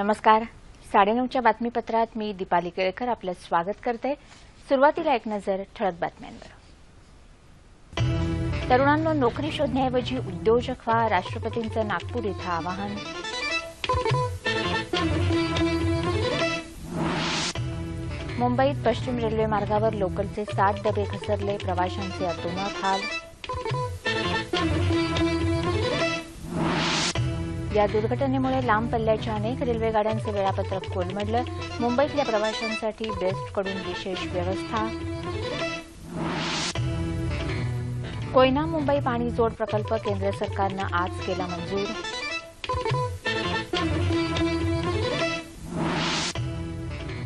नमस्कार. साडेनऊच्या बातमीपत्रात मी दीपाली केळकर आपलं स्वागत करते. सुरुवातीला एक नजर ठळक बातम्यांवर. तरुणांना नोकरी शोधण्याऐवजी उद्योजक व्हा राष्ट्रपतींचं नागपूर इथं आवाहन. मुंबईत पश्चिम रेल्वे मार्गावर लोकलचे सात डबे घसरले प्रवाशांचे अतोनात हाल. या दुर्घटनेमुळे लांब पल्ल्याच्या अनेक रेल्वेगाड्यांचं वेळापत्रक कोलमडलं. मुंबईतल्या प्रवाशांसाठी बेस्टकडून विशेष व्यवस्था. कोयना मुंबई पाणी जोड प्रकल्प केंद्र सरकारनं आज केला मंजूर.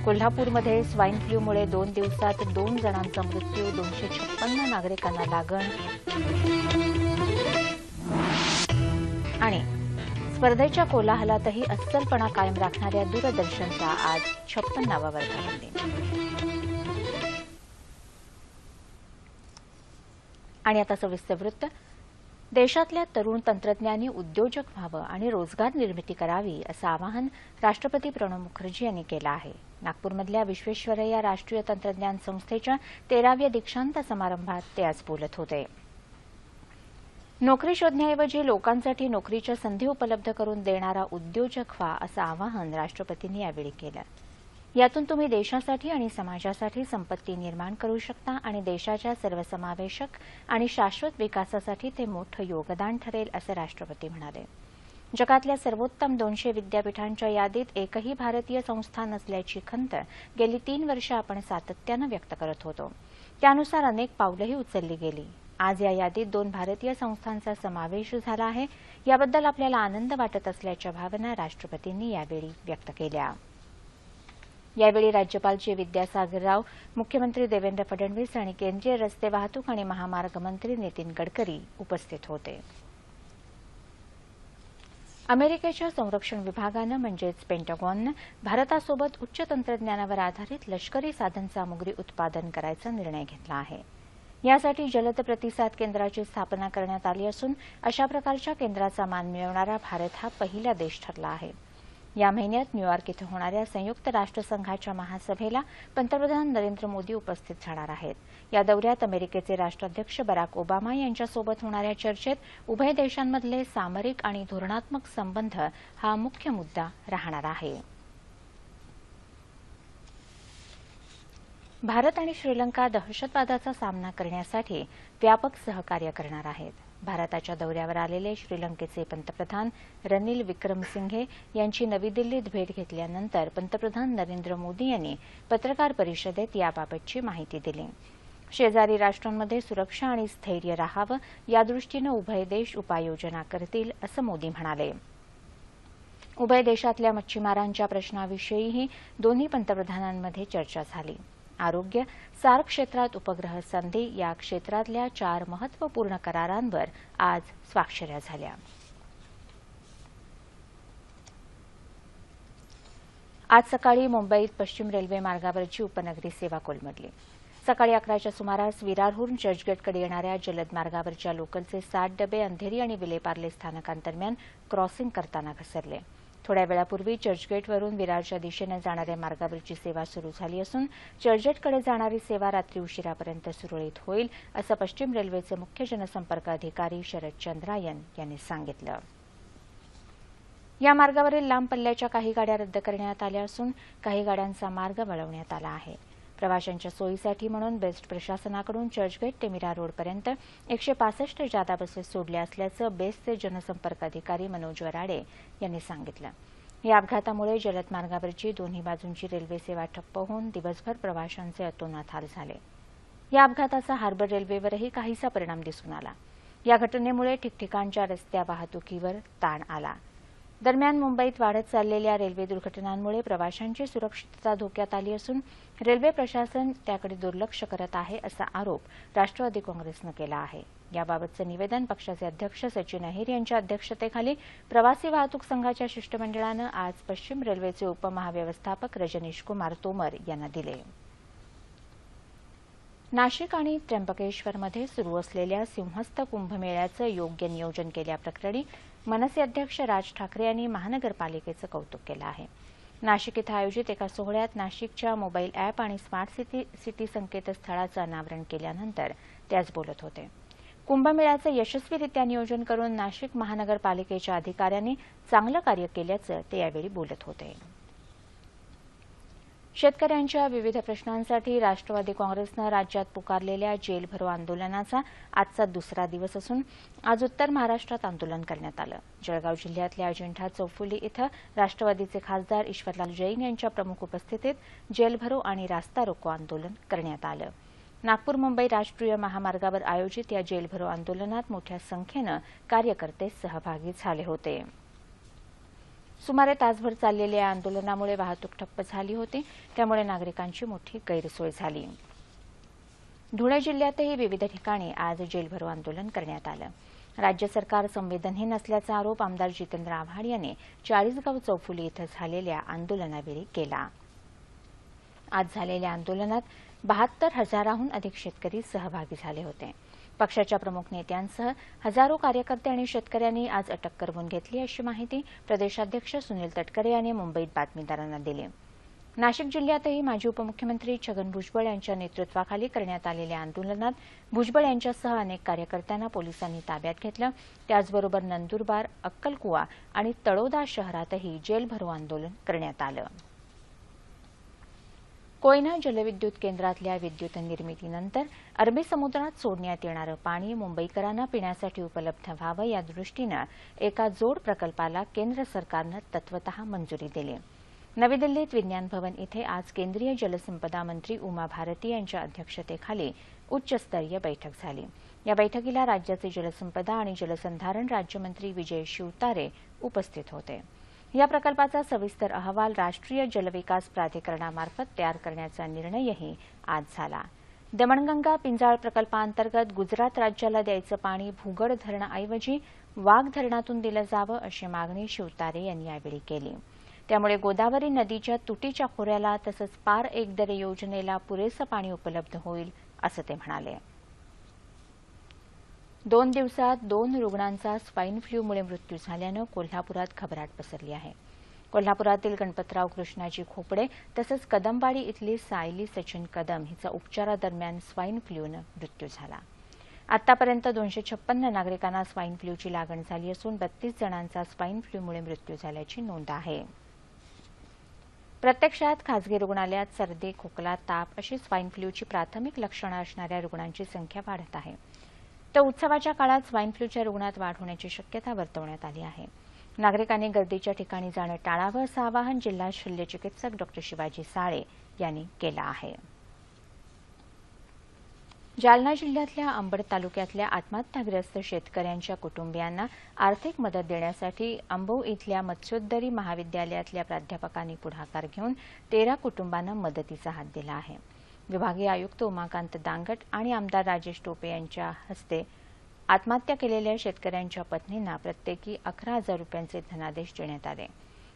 कोल्हापूरमध्ये स्वाईन फ्ल्यूमुळे दोन दिवसात दोन जणांचा मृत्यू दोनशे छप्पन्न नागरिकांना लागण. आणि स्पर्धेच्या कोलाहलातही अस्सलपणा कायम राखणाऱ्या दूरदर्शनचा आज छप्पन्नावा वर्धापन दिन आणि आता सविस्तर वृत्त. देशातल्या तरुण तंत्रज्ञांनी उद्योजक व्हावं आणि रोजगार निर्मिती करावी असं आवाहन राष्ट्रपती प्रणव मुखर्जी यांनी केलं आहे. नागपूरमधल्या विश्वेश्वरय्या राष्ट्रीय तंत्रज्ञान संस्थेच्या तेराव्या दीक्षांत समारंभात ते आज बोलत होते. नोकरी शोधण्याऐवजी लोकांसाठी नोकरीच्या संधी उपलब्ध करून देणारा उद्योजक व्हा असं आवाहन राष्ट्रपतींनी यावेळी केलं. यातून तुम्ही देशासाठी आणि समाजासाठी संपत्ती निर्माण करू शकता आणि देशाच्या सर्वसमावेशक आणि शाश्वत विकासासाठी ते मोठं योगदान ठरेल असं राष्ट्रपती म्हणाले. जगातल्या सर्वोत्तम दोनशे विद्यापीठांच्या यादीत एकही भारतीय संस्था नसल्याची खंत गेली तीन वर्ष आपण सातत्यानं व्यक्त करत होतो. त्यानुसार अनेक पावलंही उचलली गेली. आज या यादीत दोन भारतीय संस्थांचा समावेश झाला आहे. याबद्दल आपल्याला आनंद वाटत असल्याच्या भावना राष्ट्रपतींनी यावेळी व्यक्त केल्या. यावेळी राज्यपाल जी विद्यासागर राव मुख्यमंत्री देवेंद्र फडणवीस आणि केंद्रीय रस्ते वाहतूक आणि महामार्ग मंत्री नितीन गडकरी उपस्थित होते. अमेरिकेच्या संरक्षण विभागानं म्हणजेच पेंटागॉननं भारतासोबत उच्च तंत्रज्ञानावर आधारित लष्करी साधन सामुग्री उत्पादन करायचा निर्णय घेतला आहे. यासाठी जलद प्रतिसाद केंद्राची स्थापना करण्यात आली असून अशा प्रकारच्या केंद्राचा मान मिळवणारा भारत हा पहिला देश ठरला आहे. या महिन्यात न्यूयॉर्क इथं होणाऱ्या संयुक्त राष्ट्रसंघाच्या महासभेला पंतप्रधान नरेंद्र मोदी उपस्थित राहणार आहेत. या दौऱ्यात अमेरिकेचे राष्ट्राध्यक्ष बराक ओबामा यांच्यासोबत होणाऱ्या चर्चेत उभय देशांमधले सामरिक आणि धोरणात्मक संबंध हा मुख्य मुद्दा राहणार आहे. भारत आणि श्रीलंका दहशतवादाचा सामना करण्यासाठी व्यापक सहकार्य करणार आहेत. भारताच्या दौऱ्यावर आलेले श्रीलंकेचे पंतप्रधान रनिल विक्रमसिंघे यांची नवी दिल्लीत भेट घेतल्यानंतर पंतप्रधान नरेंद्र मोदी यांनी पत्रकार परिषदेत याबाबतची माहिती दिली. शेजारी राष्ट्रांमध्ये सुरक्षा आणि स्थैर्य राहावं यादृष्टीनं उभय देश उपाययोजना करतील असं मोदी म्हणाले. उभय देशातल्या मच्छीमारांच्या प्रश्नाविषयीही दोन्ही पंतप्रधानांमध्ये चर्चा झाली. आरोग्य सार्क क्षेत्रात उपग्रह संधी या क्षेत्रातल्या चार महत्त्वपूर्ण करारांवर आज स्वाक्षऱ्या झाल्या. आज सकाळी मुंबईत पश्चिम रेल्वे मार्गावरची उपनगरी सेवा कोलमडली. सकाळी अकराच्या सुमारास विरारहून चर्चगेटकडे येणाऱ्या जलद मार्गावरच्या लोकलचे सात डबे अंधेरी आणि विलेपार्ले स्थानकांदरम्यान क्रॉसिंग करताना घसरले. थोड्या वेळापूर्वी चर्चगेटवरून विरारच्या दिशेनं जाणाऱ्या मार्गावरची सेवा सुरू झाली असून चर्चगेटकडे जाणारी सेवा रात्री उशिरापर्यंत सुरळीत होईल असं पश्चिम रेल्वेचे मुख्य जनसंपर्क अधिकारी शरद चंद्रायन यांनी सांगितलं. या मार्गावरील लांब पल्ल्याच्या काही गाड्या रद्द करण्यात आल्या असून काही गाड्यांचा मार्ग वळवण्यात आला आहे. प्रवाशांच्या सोयीसाठी म्हणून बेस्ट प्रशासनाकडून चर्चगेट ते मीरा रोडपर्यंत एकशे पासष्ट जादा बसेस सोडल्या असल्याचं बेस्टचे जनसंपर्क अधिकारी मनोज वराडे यांनी सांगितलं. या अपघातामुळे जलद मार्गावरची दोन्ही बाजूंची रेल्वे सेवा ठप्प होऊन दिवसभर प्रवाशांचे अतोनात हाल झाले. या अपघाताचा हार्बर रेल्वेवरही काहीसा परिणाम दिसून आला. या घटनेमुळे ठिकठिकाणच्या रस्त्या वाहतुकीवर ताण आला. दरम्यान मुंबईत वाढत चाललेल्या रेल्वे दुर्घटनांमुळे प्रवाशांची सुरक्षितता धोक्यात आली असून रेल्वे प्रशासन त्याकडे दुर्लक्ष करत आहे असा आरोप राष्ट्रवादी काँग्रेसनं केला आहे. याबाबतचं निवेदन पक्षाचे अध्यक्ष सचिन अहिर यांच्या अध्यक्षतेखाली प्रवासी वाहतूक संघाच्या शिष्टमंडळानं आज पश्चिम रेल्वेचे उपमहाव्यवस्थापक रजनीश कुमार तोमर यांना दिले. नाशिक आणि त्र्यंबकेश्वरमध्ये सुरू असलेल्या सिंहस्थ कुंभमेळ्याचं योग्य नियोजन केल्याप्रकरणी मनसे अध्यक्ष राज ठाकरे यांनी महानगरपालिकेचं कौतुक केलं आहे. नाशिक इथं आयोजित एका सोहळ्यात नाशिकच्या मोबाईल अॅप आणि स्मार्ट सिटी सिटी संकेतस्थळाचं अनावरण केल्यानंतर ते आज बोलत होते. कुंभमेळ्याचं यशस्वीरित्या नियोजन करून नाशिक महानगरपालिकेच्या अधिकाऱ्यांनी चांगलं कार्य केल्याचं ते यावेळी बोलत होते. शेतकऱ्यांच्या विविध प्रश्नांसाठी राष्ट्रवादी काँग्रेसनं राज्यात पुकारलेल्या जेलभरो आंदोलनाचा आजचा दुसरा दिवस असून आज उत्तर महाराष्ट्रात आंदोलन करण्यात आलं. जळगाव जिल्ह्यातल्या अजिंठा चौफुली इथं राष्ट्रवादीचे खासदार ईश्वरलाल जैन यांच्या प्रमुख उपस्थितीत जेलभरो आणि रास्ता रोको आंदोलन करण्यात आलं. नागपूर मुंबई राष्ट्रीय महामार्गावर आयोजित या जेलभरो आंदोलनात मोठ्या संख्येनं कार्यकर्ते सहभागी झाले होते. सुमारे तासभर चाललेल्या या आंदोलनामुळे वाहतूक ठप्प झाली होती. त्यामुळे नागरिकांची मोठी गैरसोय झाली. धुळे जिल्ह्यातही विविध ठिकाणी आज जेलभरो आंदोलन करण्यात आलं. राज्य सरकार संवेदनहीन असल्याचा आरोप आमदार जितेंद्र आव्हाड यांनी चाळीसगाव चौफुली इथं झालेल्या आंदोलनावेळी केला. आज झालेल्या आंदोलनात बहात्तर हजाराहून अधिक शेतकरी सहभागी झाले होते. पक्षाच्या प्रमुख नेत्यांसह हजारो कार्यकर्ते आणि शेतकऱ्यांनी आज अटक करवून घेतली अशी माहिती प्रदेशाध्यक्ष सुनील तटकरे यांनी मुंबईत बातमीदारांना दिली. नाशिक जिल्ह्यातही माजी उपमुख्यमंत्री छगन भुजबळ यांच्या नेतृत्वाखाली करण्यात आलेल्या आंदोलनात भुजबळ यांच्यासह अनेक कार्यकर्त्यांना पोलिसांनी ताब्यात घेतलं. त्याचबरोबर नंदुरबार अक्कलकुवा आणि तळोदा शहरातही जेलभरो आंदोलन करण्यात आलं. कोयना जलविद्युत केंद्रातल्या विद्युत निर्मितीनंतर अरबी समुद्रात सोडण्यात येणारं पाणी मुंबईकरांना पिण्यासाठी उपलब्ध व्हावं या दृष्टीनं एका जोड प्रकल्पाला केंद्र सरकारनं तत्वत मंजुरी दिली. नवी दिल्लीत विज्ञान भवन इथे आज केंद्रीय जलसंपदा मंत्री उमा भारती यांच्या अध्यक्षतेखाली उच्चस्तरीय बैठक झाली. या बैठकीला राज्याचे जलसंपदा आणि जलसंधारण राज्यमंत्री विजय शिवतारे उपस्थित होते. या प्रकल्पाचा सविस्तर अहवाल राष्ट्रीय जलविकास प्राधिकरणामार्फत तयार करण्याचा निर्णयही आज झाला. दमणगंगा पिंजाळ प्रकल्पांतर्गत गुजरात राज्याला द्यायचं पाणी भूगड धरणाऐवजी वाघ धरणातून दिलं जावं अशी मागणी शिवतारे यांनी यावेळी केली. त्यामुळे गोदावरी नदीच्या तुटीच्या खोऱ्याला तसंच पार एकदरे योजनेला पुरेसं पाणी उपलब्ध होईल असं ते म्हणाले. दोन दिवसात दोन रुग्णांचा स्वाईन फ्ल्यूमुळे मृत्यू झाल्यानं कोल्हापुरात घबराट पसरली आहे. कोल्हापुरातील गणपतराव कृष्णाजी खोपडे तसंच कदमवाडी इथली सायली सचिन कदम हिचा उपचारादरम्यान स्वाईन फ्ल्यूनं मृत्यू झाला. आतापर्यंत दोनशे छप्पन्न नागरिकांना स्वाईन फ्ल्यूची लागण झाली असून बत्तीस जणांचा स्वाईन फ्ल्यूमुळे मृत्यू झाल्याची नोंद आहे. प्रत्यक्षात खासगी रुग्णालयात सर्दी खोकला ताप अशी स्वाईन फ्ल्यूची प्राथमिक लक्षणं असणाऱ्या रुग्णांची संख्या वाढत आहे. तर उत्सवाच्या काळात स्वाईन फ्लूच्या रुग्णात वाढ होण्याची शक्यता वर्तवण्यात आली आहे. नागरिकांनी गर्दीच्या ठिकाणी जाणं टाळावं असं आवाहन जिल्हा शल्यचिकित्सक डॉ. शिवाजी साळे यांनी केलं आहे. जालना जिल्ह्यातल्या अंबड तालुक्यातल्या आत्महत्याग्रस्त शेतकऱ्यांच्या कुटुंबियांना आर्थिक मदत देण्यासाठी अंबो इथल्या मत्स्योद्दरी महाविद्यालयातल्या प्राध्यापकांनी पुढाकार घेऊन तेरा कुटुंबांना मदतीचा हात दिला आहे. विभागीय आयुक्त उमाकांत दांगट आणि आमदार राजेश टोपे यांच्या हस्ते आत्महत्या केलेल्या शेतकऱ्यांच्या पत्नींना प्रत्येकी अकरा हजार रुपयांचे धनादेश देण्यात आले.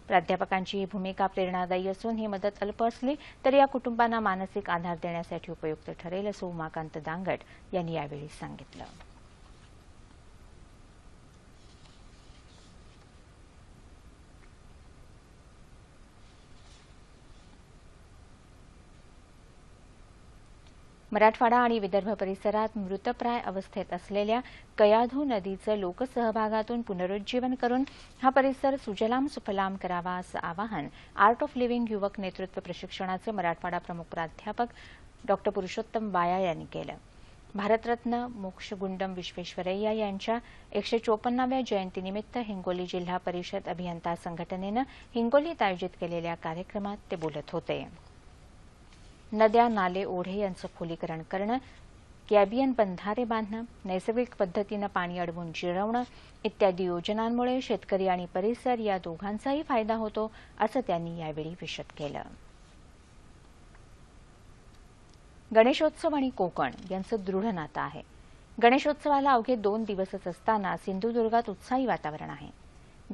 प्राध्यापकांची ही भूमिका प्रेरणादायी असून ही मदत अल्प असली तरी या कुटुंबांना मानसिक आधार देण्यासाठी उपयुक्त ठरेल असं उमाकांत दांगट यांनी यावेळी सांगितलं. मराठवाडा आणि विदर्भ परिसरात मृतप्राय अवस्थेत असलेल्या कयाधू नदीचं लोकसहभागातून पुनरुज्जीवन करून हा परिसर सुजलाम सुफलाम करावा असं आवाहन आर्ट ऑफ लिव्हिंग युवक नेतृत्व प्रशिक्षणाचे मराठवाडा प्रमुख प्राध्यापक डॉ पुरुषोत्तम बाया यांनी केलं. भारतरत्न मोक्षगुंडम विश्वेश्वरय्या यांच्या एकशे चोपन्नाव्या जयंतीनिमित्त हिंगोली जिल्हा परिषद अभियंता संघटनेनं हिंगोलीत आयोजित केलेल्या कार्यक्रमात ते बोलत होते. नद्या नाले ओढे यांचं खोलीकरण करणं कॅबियन बंधारे बांधणं नैसर्गिक पद्धतीनं पाणी अडवून जिरवणं इत्यादी योजनांमुळे शेतकरी आणि परिसर या दोघांचाही फायदा होतो असं त्यांनी यावेळी विशद केलं. गणेशोत्सव आणि कोकण यांचं दृढ नातं आहे. गणेशोत्सवाला अवघे दोन दिवसच असताना सिंधुदुर्गात उत्साही वातावरण आहे.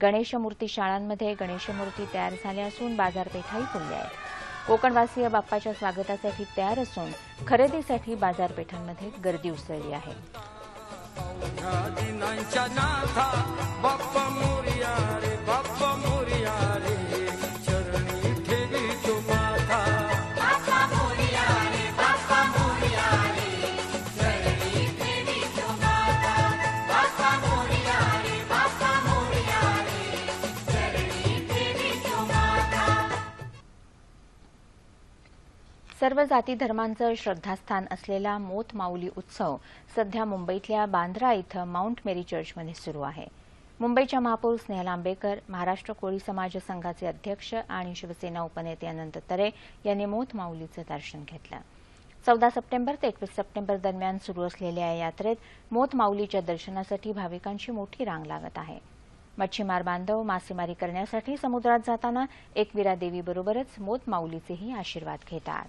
गणेशमूर्ती शाळांमध्ये गणेशमूर्ती तयार झाल्या असून बाजारपेठाही फुलल्या आहेत. कोकणवासीय बाप्पाच्या स्वागतासाठी तयार असून खरेदीसाठी बाजारपेठांमध्ये गर्दी उसळली आहे. सर्व जाती धर्मांचं श्रद्धास्थान असलेला मोत माऊली उत्सव सध्या मुंबईतल्या बांद्रा इथं माउंट मेरी चर्चमध्ये सुरू आहे. मुंबईच्या महापौर स्नेहल आंबेकर महाराष्ट्र कोळी समाज संघाचे अध्यक्ष आणि शिवसेना उपनेते अनंत तरे यांनी मोत माऊलीचं दर्शन घेतलं. चौदा सप्टेंबर ते एकवीस सप्टेंबर दरम्यान सुरू असलेल्या या यात्रेत मोत माऊलीच्या दर्शनासाठी भाविकांची मोठी रांग लागत आहे. मच्छीमार बांधव मासेमारी करण्यासाठी समुद्रात जाताना एकविरा देवीबरोबरच मोत माऊलीचेही आशीर्वाद घेतात.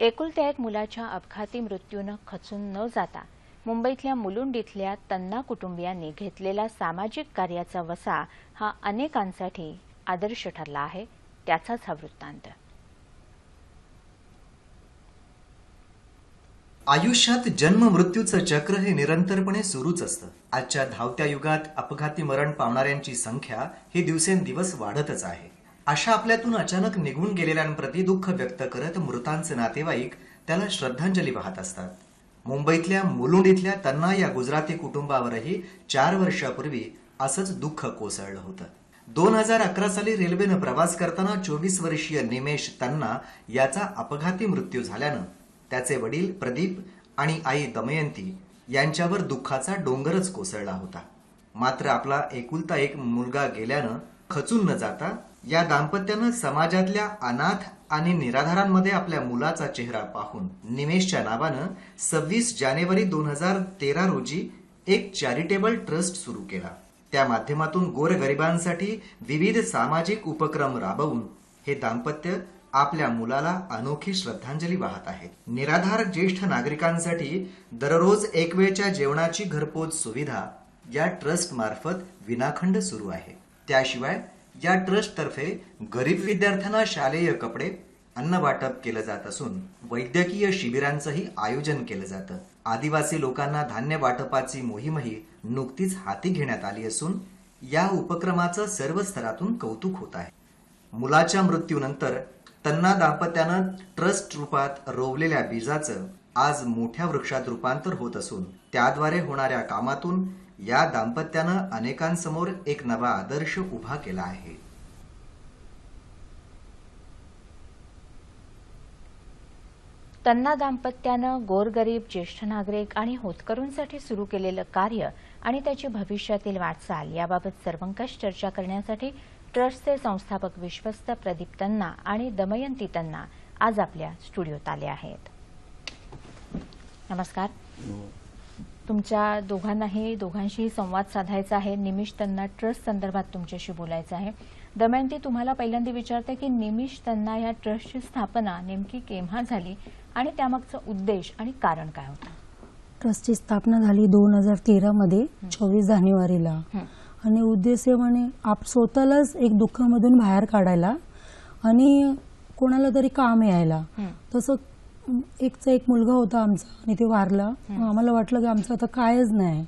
एकुलत्या एक मुलाच्या अपघाती मृत्यूनं खचून न जाता मुंबईतल्या मुलुंड इथल्या तन्ना कुटुंबियांनी घेतलेला सामाजिक कार्याचा वसा हा अनेकांसाठी आदर्श ठरला आहे. त्याचाच हा वृत्तांत. आयुष्यात जन्म मृत्यूचं चक्र हे निरंतरपणे सुरूच असतं. आजच्या धावत्या युगात अपघाती मरण पावणाऱ्यांची संख्या ही दिवसेंदिवस वाढतच आहे. अशा आपल्यातून अचानक निघून गेलेल्यांप्रती दुःख व्यक्त करत मृतांचे नातेवाईक त्याला श्रद्धांजली वाहत असतात. मुंबईतल्या मुलुंड इथल्या तन्ना या गुजराती कुटुंबावरही चार वर्षापूर्वी असंच दुःख कोसळलं होतं. दोन हजार अकरा साली रेल्वेनं प्रवास करताना चोवीस वर्षीय निमेश तन्ना याचा अपघाती मृत्यू झाल्यानं त्याचे वडील प्रदीप आणि आई दमयंती यांच्यावर दुःखाचा डोंगरच कोसळला होता. मात्र आपला एकुलता एक मुलगा गेल्यानं खचून न जाता या दाम्पत्यानं समाजातल्या अनाथ आणि निराधारांमध्ये आपल्या मुलाचा चेहरा पाहून निमेशच्या नावानं सव्वीस जानेवारी दोन हजार तेरा रोजी एक चॅरिटेबल ट्रस्ट सुरू केला. त्या माध्यमातून गोरगरिबांसाठी विविध सामाजिक उपक्रम राबवून हे दाम्पत्य आपल्या मुलाला अनोखी श्रद्धांजली वाहत आहे. निराधार ज्येष्ठ नागरिकांसाठी दररोज एक वेळच्या जेवणाची घरपोच सुविधा या ट्रस्ट मार्फत विनाखंड सुरू आहे. त्याशिवाय या ट्रस्टतर्फे गरीब विद्यार्थ्यांना शालेय कपडे अन्न वाटप केलं जात असून वैद्यकीय शिबिरांचंही आयोजन केलं जातं. आदिवासी लोकांना धान्य वाटपाची मोहीमही नुकतीच हाती घेण्यात आली असून या उपक्रमाचं सर्व स्तरातून कौतुक होत आहे. मुलाच्या मृत्यूनंतर तन्ना दाम्पत्यानं ट्रस्ट रूपात रोवलेल्या बीजाचं आज मोठ्या वृक्षात रूपांतर होत असून त्याद्वारे होणाऱ्या कामातून या दाम्पत्यानं अनेकांसमोर एक नवा आदर्श उभा केला आहे. तन्ना दाम्पत्यानं गोरगरीब ज्येष्ठ नागरिक आणि होतकरूंसाठी सुरू केलेलं कार्य आणि त्याची भविष्यातील वाटचाल याबाबत सर्वंकष चर्चा करण्यासाठी ट्रस्टचे संस्थापक विश्वस्त प्रदीप तन्ना आणि दमयंती तन्ना आज आपल्या स्टुडिओत आले आहेत. नमस्कार. तुमच्या दोघांनाही दोघांशीही संवाद साधायचा आहे. निमिष तन्ना ट्रस्ट संदर्भात तुमच्याशी बोलायचं आहे. दमयंती तुम्हाला पहिल्यांदा विचारते की निमिष तन्ना या ट्रस्टची स्थापना नेमकी केव्हा झाली आणि त्यामागचा उद्देश आणि कारण काय होतं? ट्रस्टची स्थापना झाली दोन हजार तेरामध्ये चोवीस जानेवारीला. आणि उद्देश म्हणे आप स्वतःलाच एक दुःखामधून बाहेर काढायला आणि कोणाला तरी काम यायला. तसं एकचा एक मुलगा होता आमचा आणि ते वारला. आम्हाला वाटलं की आमचं आता कायच नाही.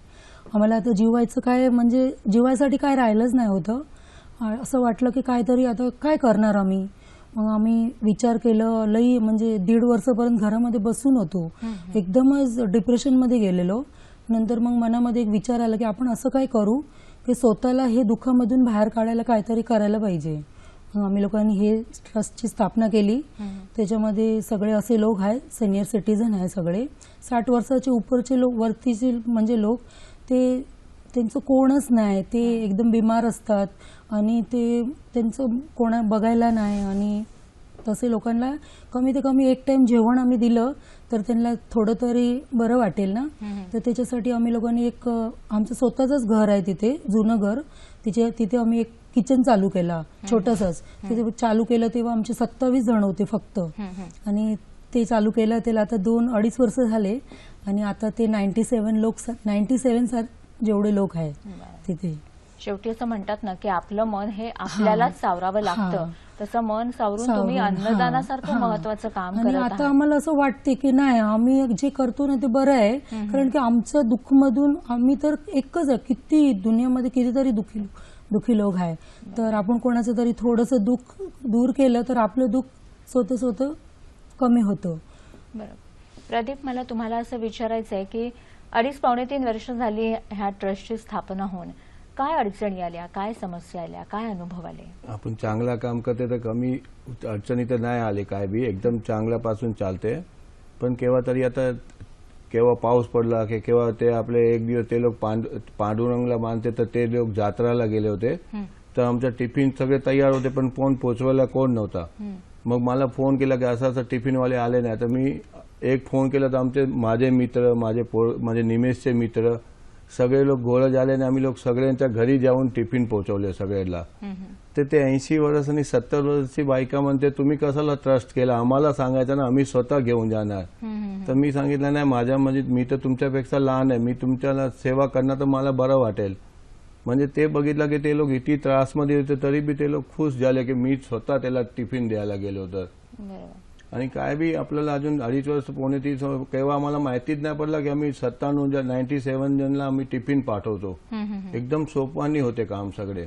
आम्हाला आता जीवायचं काय म्हणजे जीवायसाठी काय राहिलंच नाही होतं. असं वाटलं की काहीतरी आता काय करणार आम्ही? मग आम्ही विचार केलं लई म्हणजे दीड वर्षापर्यंत घरामध्ये बसून होतो. एकदमच डिप्रेशनमध्ये गेलेलो. नंतर मग मनामध्ये एक विचार आला की आपण असं काय करू? की स्वतःला हे दुःखामधून बाहेर काढायला काहीतरी करायला पाहिजे. आम्ही लोकांनी हे ट्रस्टची स्थापना केली. त्याच्यामध्ये सगळे असे लोक आहेत सिनियर सिटीजन आहे सगळे. साठ वर्षाचे उपरचे लोक वरतीचे म्हणजे लोक ते त्यांचं कोणच नाही. ते एकदम बिमार असतात आणि ते त्यांचं कोणा बघायला नाही आणि तसे लोकांना कमी ते कमी एक टाइम जेवण आम्ही दिलं तर त्यांना थोडं तरी बरं वाटेल ना. तर त्याच्यासाठी आम्ही लोकांनी एक आमचं स्वतःच घर आहे तिथे जुनं घर. तिचे तिथे आम्ही एक किचन चालू केला छोटंसंच. तिथे चालू केलं तेव्हा आमचे सत्तावीस जण होते फक्त. आणि ते चालू केलं त्याला आता दोन अडीच वर्ष झाले. आणि आता ते नाईन्टी सेवन लोक नाईन्टी सार जेवढे लोक आहेत तिथे. शेवटी असं म्हणतात ना की आपलं मन हे आपल्यालाच सावरावं लागतं. तसं मन सावरून तुम्ही अन्नदानासारखं. महत्वाचं काम आणि आता आम्हाला असं वाटते की नाही आम्ही जे करतो ना ते बरं आहे. कारण की आमचं दुःखमधून आम्ही तर एकच आहे किती दुनियामध्ये कितीतरी दुःखी दुःखी लोक आहे. तर आपण कोणाचं तरी थोडंसं दुःख दूर केलं तर आपलं दुःख स्वतः स्वतः कमी होतं. बरोबर प्रदीप मला तुम्हाला असं विचारायचं आहे की अडीच पावणे तीन वर्ष झाली ह्या ट्रस्टची स्थापना होऊन काय अडचणी आल्या काय समस्या आल्या काय अनुभव आले? आपण चांगला काम करते तर कमी अडचणी तर नाही आले काय बी. एकदम चांगल्यापासून चालते. पण केव्हा तरी आता केव्हा पाऊस पडला की केव्हा ते आपले एक दिवस ते लोक पांड पांडुरंगला बांधते तर ते लोक जात्राला गेले होते. तर आमचा टिफिन सगळे तयार होते पण फोन पोचवायला कोण नव्हता. मग मला फोन केला की असं असं टिफिनवाले आले नाही. तर मी एक फोन केला तर आमचे माझे मित्र माझे माझे निमेशचे मित्र सगळे लोक गोळा झाले आणि आम्ही लोक सगळ्यांच्या घरी जाऊन टिफिन पोहोचवले सगळ्याला तर ते ऐंशी वर्ष आणि सत्तर वर्षाची बायका म्हणते तुम्ही कशाला ट्रस्ट केला? आम्हाला सांगायचं ना आम्ही स्वतः घेऊन जाणार. तर मी सांगितलं नाही माझ्या म्हणजे मी तर तुमच्यापेक्षा लहान आहे. मी तुमच्या सेवा करणार तर मला बरं वाटेल. म्हणजे ते बघितलं की ते लोक इतकी त्रासमध्ये होते तरी बी ते लोक खुश झाले की मी स्वतः त्याला टिफिन द्यायला गेलो तर आणि काय बी आपल्याला अजून अडीच वर्ष पोणे तीस केव्हा आम्हाला माहितीच नाही पडलं की आम्ही सत्तावन्न नाईन्टी सेव्हन जनला आम्ही टिफिन पाठवतो. एकदम सोपानी होते काम सगळे.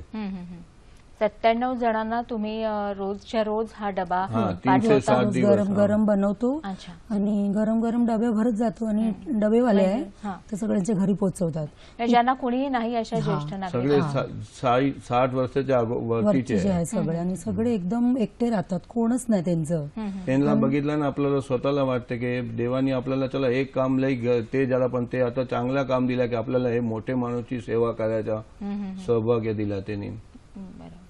सत्त्याण्णव जणांना तुम्ही रोजच्या रोज हा डबा हा, तीनशे पाठवता सात दिवस, गरम हा. गरम बनवतो. अच्छा. आणि गरम गरम डबे भरत जातो आणि डबेवाले आहे हा. ते सगळ्यांच्या घरी पोहोचवतात. म्हणजे ज्यांना कुणीही नाही अशा ज्येष्ठ नागरिक. सगळे सा- साई- साठ वर्षाच्या वरतीचे जे आहे. आहे सगळे आणि सगळे एकदम एकटे राहतात कोणच नाही त्यांचं. त्यांना बघितलं ना आपल्याला स्वतःला वाटतं की देवानी आपल्याला चला एक काम लई ग- ते झालं पण ते आता चांगला काम दिला की आपल्याला हे मोठे माणूसची सेवा करायचा सौभाग्य दिला त्यांनी. बरोबर.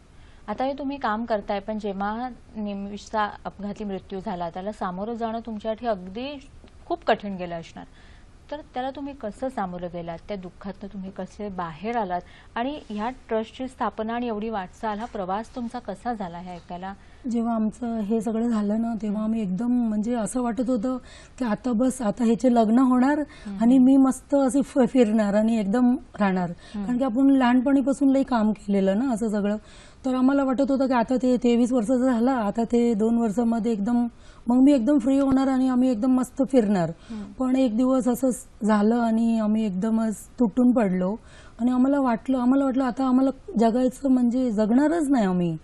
आता हे तुम्ही काम करताय पण जेव्हा निमिषचा अपघाती मृत्यू झाला त्याला सामोरं जाणं तुमच्यासाठी अगदी खूप कठीण गेलं असणार. तर त्याला तुम्ही कसं सामोरं गेलात? त्या दुःखातनं तुम्ही कसे बाहेर आलात? आणि ह्या ट्रस्टची स्थापना आणि एवढी वाटचाल हा प्रवास तुमचा कसा झाला हे ऐकायला? जेव्हा आमचं हे सगळं झालं ना तेव्हा आम्ही एकदम म्हणजे असं वाटत होतं की आता बस आता ह्याचे लग्न होणार आणि मी मस्त असे फिरणार आणि एकदम राहणार. कारण की आपण लहानपणीपासून लई काम केलेलं ना असं सगळं. तर आम्हाला वाटत होतं की आता ते तेवीस वर्षाचं झालं आता ते दोन वर्षामध्ये एकदम मग मी एकदम फ्री होणार आणि आम्ही एकदम मस्त फिरणार. पण एक दिवस असं झालं आणि आम्ही एकदमच तुटून पडलो. आणि आम्हाला वाटलं आम्हाला वाटलं आता आम्हाला जगायचं म्हणजे जगणारच नाही आम्ही.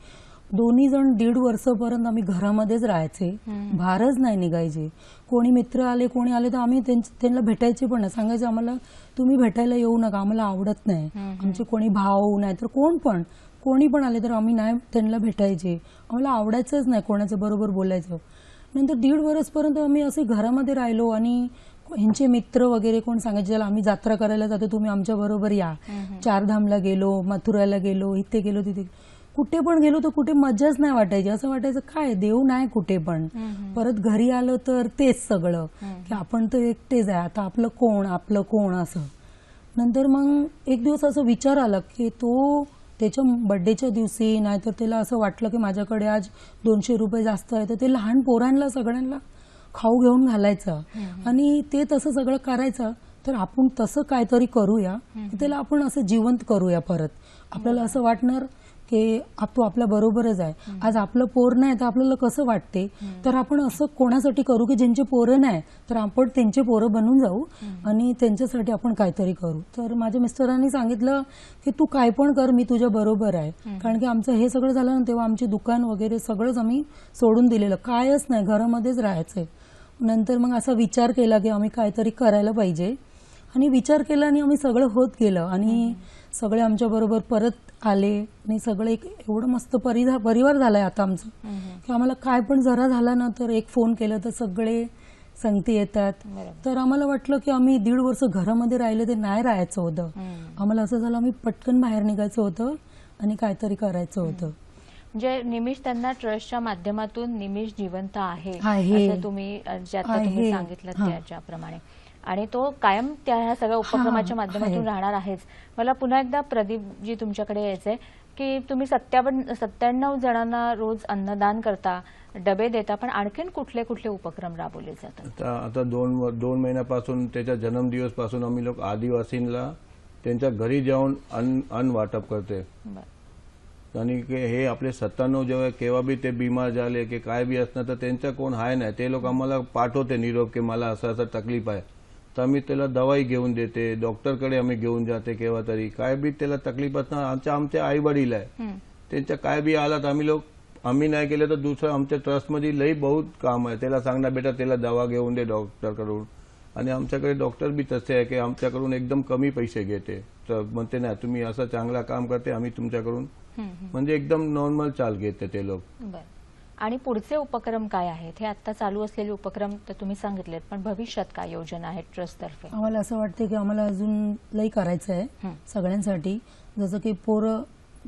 दोन्ही जण दीड वर्षपर्यंत आम्ही घरामध्येच राहायचे. बाहेरच नाही निघायचे. कोणी मित्र आले कोणी आले तर आम्ही त्यांना भेटायचे पण नाही. सांगायचे आम्हाला तुम्ही भेटायला येऊ नका आम्हाला आवडत नाही. आमचे कोणी भाऊ नाही तर कोण पण. कोणी पण आले तर आम्ही नाही त्यांना भेटायचे. आम्हाला आवडायचंच नाही कोणाचं बरोबर बोलायचं. नंतर दीड वर्षपर्यंत आम्ही असे घरामध्ये राहिलो आणि ह्यांचे मित्र वगैरे कोण सांगायचे चला आम्ही जत्रा करायला जातो तुम्ही आमच्या बरोबर या. चारधामला गेलो मथुराला गेलो इथे गेलो तिथे कुठे पण गेलो तर कुठे मजाच नाही वाटायची. असं वाटायचं काय देव नाही कुठे पण. परत घरी आलो तर तेच सगळं. की आपण तर एकटेच आहे आता आपलं कोण आपलं कोण असं. नंतर मग एक दिवस असं विचार आला की तो त्याच्या बड्डेच्या दिवशी नाहीतर त्याला असं वाटलं की माझ्याकडे आज दोनशे रुपये जास्त आहे तर ते लहान पोरांना सगळ्यांना खाऊ घेऊन घालायचं. आणि ते तसं सगळं करायचं. तर आपण तसं काहीतरी करूया. त्याला आपण असं जिवंत करूया परत. आपल्याला असं वाटणार की आप- तो आपल्या बरोबरच आहे. आज आपलं पोर नाही तर आपल्याला कसं वाटते? तर आपण असं कोणासाठी करू की ज्यांचे पोरं नाही तर आपण त्यांचे पोरं बनून जाऊ आणि त्यांच्यासाठी आपण काहीतरी करू. तर माझ्या मिस्टरांनी सांगितलं की तू काय पण कर मी तुझ्या बरोबर आहे. कारण की आमचं हे सगळं झालं ना तेव्हा आमचे दुकान वगैरे सगळंच आम्ही सोडून दिलेलं. कायच नाही घरामध्येच राहायचंय. नंतर मग असा विचार केला की आम्ही काहीतरी करायला पाहिजे. आणि विचार केला आणि आम्ही सगळं होत गेलं. आणि सगळे आमच्या बरोबर परत आले आणि सगळं एक एवढं मस्त परिधा परिवार झालाय आता आमचं. की आम्हाला काय पण जरा झाला ना तर एक फोन केलं तर सगळे संगती येतात. तर आम्हाला वाटलं की आम्ही दीड वर्ष घरामध्ये राहिले ते नाही राहायचं होतं. आम्हाला असं झालं आम्ही पटकन बाहेर निघायचं होतं आणि काहीतरी करायचं होतं. म्हणजे निमिष त्यांना ट्रस्टच्या माध्यमातून निमिष जिवंत आहे तुम्ही. सांगितलं. त्याच्याप्रमाणे. आणि तो कायम त्या ह्या सगळ्या उपक्रमाच्या माध्यमातून. राहणार आहेच मला पुन्हा एकदा प्रदीप जी तुमच्याकडे यायचंय की तुम्ही सत्तावन्न सत्त्याण्णव जणांना रोज अन्नदान करता डबे देता पण आणखीन कुठले कुठले उपक्रम राबवले जातात आता आता दोन दोन महिन्यापासून त्याच्या जन्मदिवसपासून आम्ही लोक आदिवासींना त्यांच्या घरी जाऊन अन्न अन्न वाटप करते. आणि हे आपले सत्त्याण्णव जेव्हा केव्हा बी ते बिमार झाले की काय बी असणार तर त्यांचा कोण आहे नाही ते लोक आम्हाला पाठवते निरोप की मला असं असं तकलीफ आहे तर आम्ही त्याला दवाई घेऊन देते डॉक्टरकडे आम्ही घेऊन जाते केव्हा तरी. काय बी त्याला तकलीफ असणार आमच्या आमचे आई वडील आहे. त्यांच्या काय बी आला तर आम्ही लोक आम्ही नाही केलं तर दुसरं आमच्या ट्रस्टमध्ये लई बहुत काम आहे. त्याला सांगणार बेटा त्याला दवा घेऊन दे डॉक्टरकडून. आणि आमच्याकडे डॉक्टर बी तसे आहे की आमच्याकडून एकदम कमी पैसे घेते. तर म्हणते ना तुम्ही असं चांगला काम करते आम्ही तुमच्याकडून म्हणजे एकदम नॉर्मल चाल घेते ते लोक. आणि पुढचे उपक्रम काय आहेत? हे आता चालू असलेले उपक्रम तर तुम्ही सांगितलेत पण भविष्यात काय योजना आहेत ट्रस्टतर्फे? आम्हाला असं वाटतं की आम्हाला अजून लई करायचं आहे. सगळ्यांसाठी. जसं की पोरं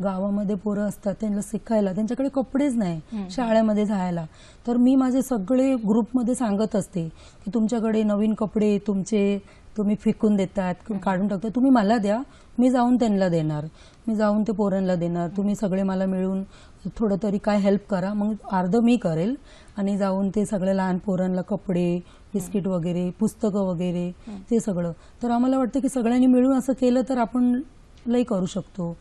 गावामध्ये पोरं असतात त्यांना शिकायला. त्यांच्याकडे कपडेच नाही शाळेमध्ये जायला. तर मी माझे सगळे ग्रुपमध्ये सांगत असते की तुमच्याकडे नवीन कपडे तुमचे तुम्ही फेकून देतात काढून टाकतात. तुम्ही मला द्या मी जाऊन त्यांना देणार. मी जाऊन ते पोरांना देणार. तुम्ही सगळे मला मिळून थोडं तरी काय हेल्प करा. मग अर्ध मी करेल. आणि जाऊन ते सगळ्या लहान पोरांना कपडे बिस्किट वगैरे पुस्तकं वगैरे ते सगळं. तर आम्हाला वाटतं की सगळ्यांनी मिळून असं केलं तर आपण लई करू शकतो.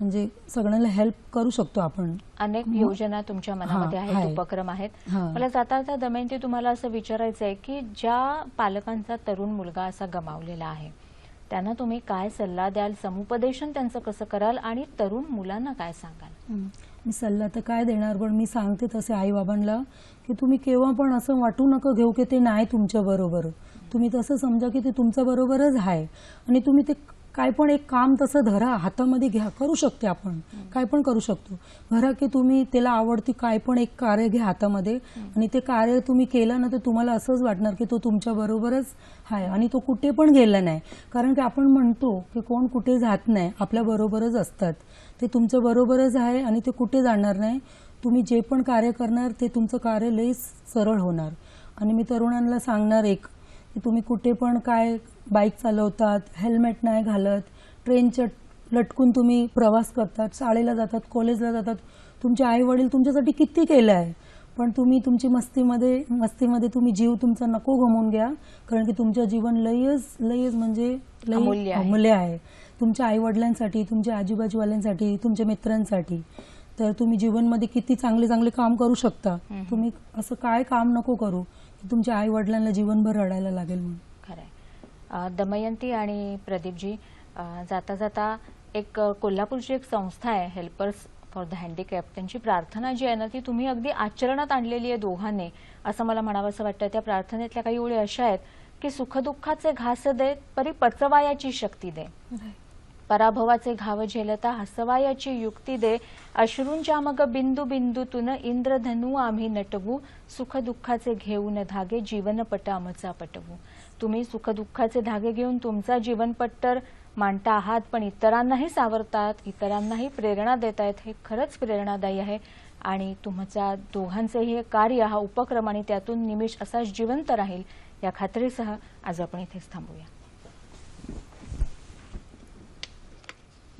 म्हणजे सगळ्यांना हेल्प करू शकतो आपण. अनेक योजना तुमच्या मनामध्ये आहेत आहे. उपक्रम आहेत. मला जाता जाता दमयंती तुम्हाला असं विचारायचं आहे की ज्या पालकांचा तरुण मुलगा असा गमावलेला आहे त्यांना तुम्ही काय सल्ला द्याल? समुपदेशन त्यांचं कसं कराल? आणि तरुण मुलांना काय सांगाल. मी सल्ला तर काय देणार? पण मी सांगते तसे आई बाबांना की तुम्ही केव्हा पण असं वाटू नका घेऊ की ते नाही तुमच्या बरोबर. तुम्ही तसं समजा की ते तुमच्या बरोबरच आहे. आणि तुम्ही ते काय पण एक काम तसं धरा हातामध्ये घ्या करू शकते आपण. काय पण करू शकतो. घरा की तुम्ही त्याला आवडती काय पण एक कार्य घ्या हातामध्ये आणि ते कार्य तुम्ही केलं ना तर तुम्हाला असंच वाटणार की तो तुमच्या बरोबरच आहे आणि तो कुठे पण गेला नाही. कारण की आपण म्हणतो की कोण कुठे जात नाही आपल्या बरोबरच असतात. ते तुमच्या बरोबरच आहे आणि ते कुठे जाणार नाही. तुम्ही जे पण कार्य करणार ते तुमचं कार्य लई सरळ होणार. आणि मी तरुणांना सांगणार एक की तुम्ही कुठे पण काय बाईक चालवतात हेल्मेट नाही घालत ट्रेनच्या लटकून तुम्ही प्रवास करतात शाळेला जातात कॉलेजला जातात. तुमचे आई वडील तुमच्यासाठी किती केलं आहे? पण तुम्ही तुमची मस्तीमध्ये मस्तीमध्ये तुम्ही जीव तुमचा नको गमवून घ्या कारण की तुमचं जीवन लयच लयच म्हणजे आहे. अमूल्य आहे. तुमच्या आई वडिलांसाठी तुमच्या आजूबाजूवाल्यांसाठी तुमच्या मित्रांसाठी. तर तुम्ही जीवनमध्ये किती चांगले चांगले काम करू शकता. तुम्ही असं काय काम नको करू की तुमच्या आई वडिलांना जीवनभर रडायला लागेल म्हणून. खरंय. दमयंती आणि प्रदीपजी जाता जाता एक कोल्हापूरची एक संस्था आहे हेल्पर्स फॉर द हँडिकॅप त्यांची प्रार्थना जी आहे ना ती तुम्ही अगदी आचरणात आणलेली आहे दोघांनी. असं मला म्हणावंसं वाटतं. त्या प्रार्थनेतल्या काही ओळी अशा आहेत की सुखदुःखाचे घास दे परी पचवायाची शक्ती दे. पराभवाचे घाव झेलता हसवायाची युक्ती दे. अश्रूंच्या मग बिंदू बिंदूतून इंद्रधनू आम्ही नटवू. सुखदुःखाचे घेऊन धागे जीवनपट आमचा पटवू. तुम्ही सुखदुःखाचे धागे घेऊन तुमचा जीवनपट्टर मांडता आहात पण इतरांनाही सावरतात इतरांनाही प्रेरणा देत आहेत हे खरंच प्रेरणादायी आहे. आणि तुमच्या दोघांचंही हे कार्य हा उपक्रम आणि त्यातून निमिष असाच जिवंत राहील. या खात्रीसह आज आपण इथेच थांबूया.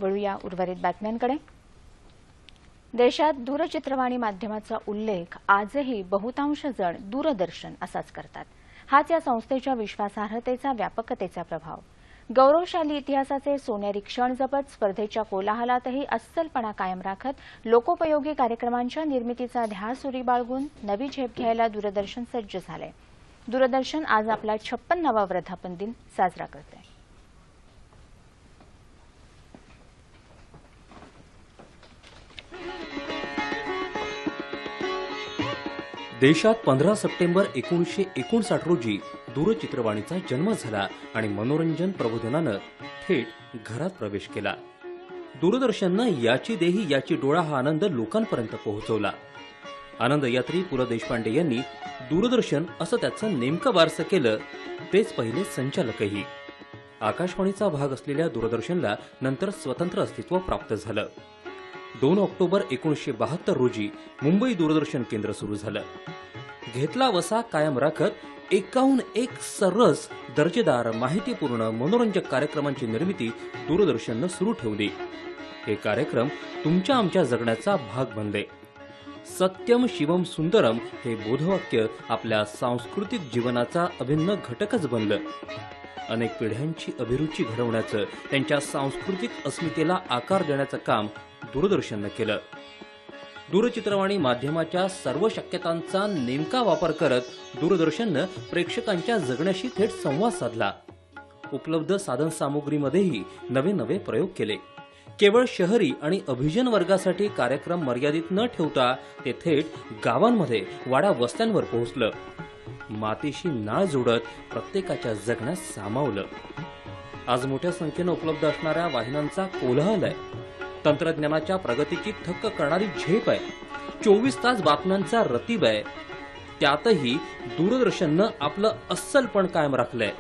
वळूया उर्वरित बातम्यांकडे. देशात दूरचित्रवाणी माध्यमाचा उल्लेख आजही बहुतांश जण दूरदर्शन असाच करतात. हाच या संस्थेच्या विश्वासार्हतेचा व्यापकतेचा प्रभाव. गौरवशाली इतिहासाचे सोनेरी क्षण जपत स्पर्धेच्या कोलाहलातही अस्सलपणा कायम राखत लोकोपयोगी कार्यक्रमांच्या निर्मितीचा ध्यास उरी बाळगून नवी झेप घ्यायला दूरदर्शन सज्ज झालंय दूरदर्शन आज आपला छप्पन्नावा वर्धापन दिन साजरा करते. देशात पंधरा सप्टेंबर एकोणीसशे एकोणसाठ रोजी दूरचित्रवाणीचा जन्म झाला आणि मनोरंजन प्रबोधनानं थेट घरात प्रवेश केला. दूरदर्शननं याची देही याची डोळा हा आनंद लोकांपर्यंत पोहोचवला. आनंद यात्री पु ल देशपांडे यांनी दूरदर्शन असं त्याचं नेमकं वारसं केलं तेच पहिले संचालकही. आकाशवाणीचा भाग असलेल्या दूरदर्शनला नंतर स्वतंत्र अस्तित्व प्राप्त झालं. दोन ऑक्टोबर एकोणीसशे बहात्तर रोजी मुंबई दूरदर्शन केंद्र सुरू झालं. घेतला वसा कायम राखत एकाहून एक सर्रस दर्जेदार माहितीपूर्ण मनोरंजक कार्यक्रमांची निर्मिती दूरदर्शननं सुरू ठेवली. हे कार्यक्रम तुमच्या आमच्या जगण्याचा भाग बनले. सत्यम शिवम सुंदरम हे बोधवाक्य आपल्या सांस्कृतिक जीवनाचा अभिन्न घटकच बनलं. अनेक पिढ्यांची अभिरुची घडवण्याचं त्यांच्या सांस्कृतिक अस्मितेला आकार देण्याचं काम दूरदर्शननं केलं. दूरचित्रवाणी माध्यमाच्या सर्व शक्यतांचा नेमका वापर करत दूरदर्शननं प्रेक्षकांच्या जगण्याशी थेट संवाद साधला. उपलब्ध साधनसामुग्रीमध्येही नवे नवे प्रयोग केले. केवळ शहरी आणि अभिजन वर्गासाठी कार्यक्रम मर्यादित न ठेवता ते थेट गावांमध्ये वाडा वस्त्यांवर पोहोचलं. मातीशी नाळ जोडत प्रत्येकाच्या जगण्यात सामावलं. आज मोठ्या संख्येनं उपलब्ध असणाऱ्या वाहिन्यांचा कोलाहल आहे. तंत्रज्ञानाच्या प्रगतीची थक्क करणारी झेप आहे. चोवीस तास बातम्यांचा रतीब आहे. त्यातही दूरदर्शननं आपलं अस्सलपण कायम राखलंय.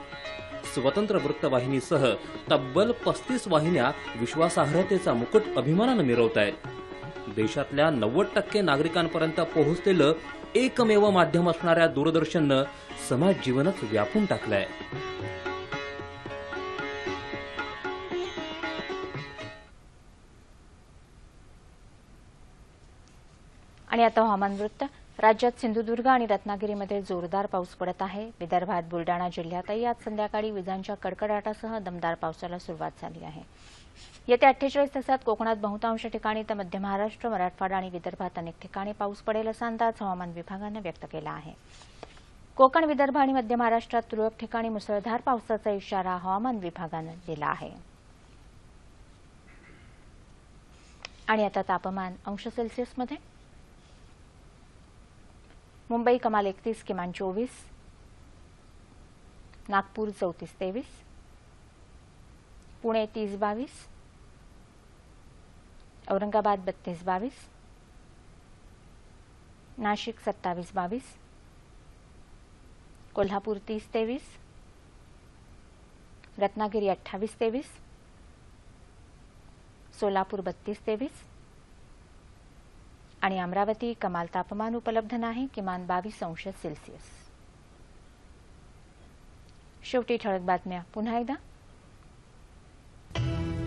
स्वतंत्र वृत्तवाहिनीसह तब्बल पस्तीस वाहिन्या विश्वासार्हतेचा मुकुट अभिमानानं मिरवत आहेत. देशातल्या नव्वद टक्के नागरिकांपर्यंत पोहोचलेलं एकमेव माध्यम असणाऱ्या दूरदर्शननं समाज जीवनच व्यापून टाकलंय. आणि आता हवामान वृत्त. राज्यात सिंधुदुर्ग आणि रत्नागिरीमध्ये जोरदार पाऊस पडत आहे. विदर्भात बुलडाणा जिल्ह्यातही आज संध्याकाळी विजांच्या कडकडाटासह दमदार पावसाला सुरुवात झाली आहे. येत्या अठ्ठेचाळीस तासात कोकणात बहुतांश ठिकाणी तर मध्य महाराष्ट्र मराठवाडा आणि विदर्भात अनेक ठिकाणी पाऊस पडेल असा अंदाज हवामान विभागानं व्यक्त केला आहे. कोकण विदर्भ आणि मध्य महाराष्ट्रात तुरळक ठिकाणी मुसळधार पावसाचा इशारा हवामान विभागानं दिला आहे. आणि आता तापमान अंश सेल्सिअसमध्ये मुंबई कमाल एकतीस किमान चोवीस. नागपूर चौतीस तेवीस. पुणे तीस बावीस. औरंगाबाद बत्तीस बावीस. नाशिक सत्तावीस बावीस. कोल्हापूर तीस तेवीस. रत्नागिरी अठ्ठावीस तेवीस. सोलापूर बत्तीस तेवीस. आणि अमरावती कमाल तापमान उपलब्ध नाही किमान बावीस अंश सेल्सिअस. शेवटी ठळक बातम्या. पुन्हा एकदा.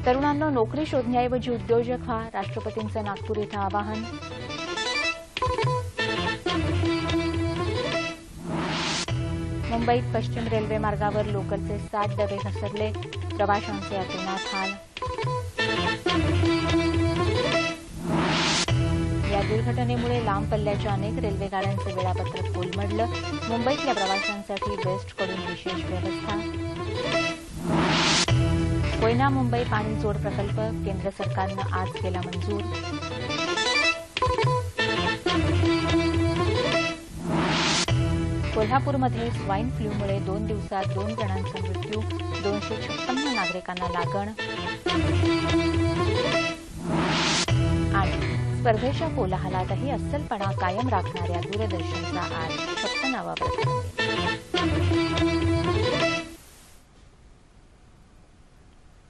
तरुणांना नोकरी शोधण्याऐवजी उद्योजक व्हा. राष्ट्रपतींचं नागपूर इथं आवाहन. मुंबईत पश्चिम रेल्वे मार्गावर लोकलचे सात डबे घसरले. प्रवाशांचे अतोनात हाल. दुर्घटनेमुळे लांब पल्ल्याच्या अनेक रेल्वेगाड्यांचं वेळापत्रक कोलमडलं. मुंबईतल्या प्रवाशांसाठी बेस्टकडून विशेष व्यवस्था. कोयना मुंबई पाणी जोड प्रकल्प केंद्र सरकारनं आज केला मंजूर. कोल्हापूरमध्ये स्वाईन फ्लूमुळे दोन दिवसात दोन जणांचा मृत्यू दोनशे छप्पन्न नागरिकांना लागण. स्पर्धेच्या कोलाहलातही अस्सलपणा कायम राखणाऱ्या दूरदर्शनचा आज फक्त नावा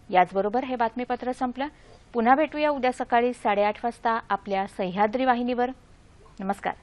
याचबरोबर हे बातमीपत्र संपलं. पुन्हा भेटूया उद्या सकाळी साडेआठ वाजता आपल्या सह्याद्री वाहिनीवर. नमस्कार.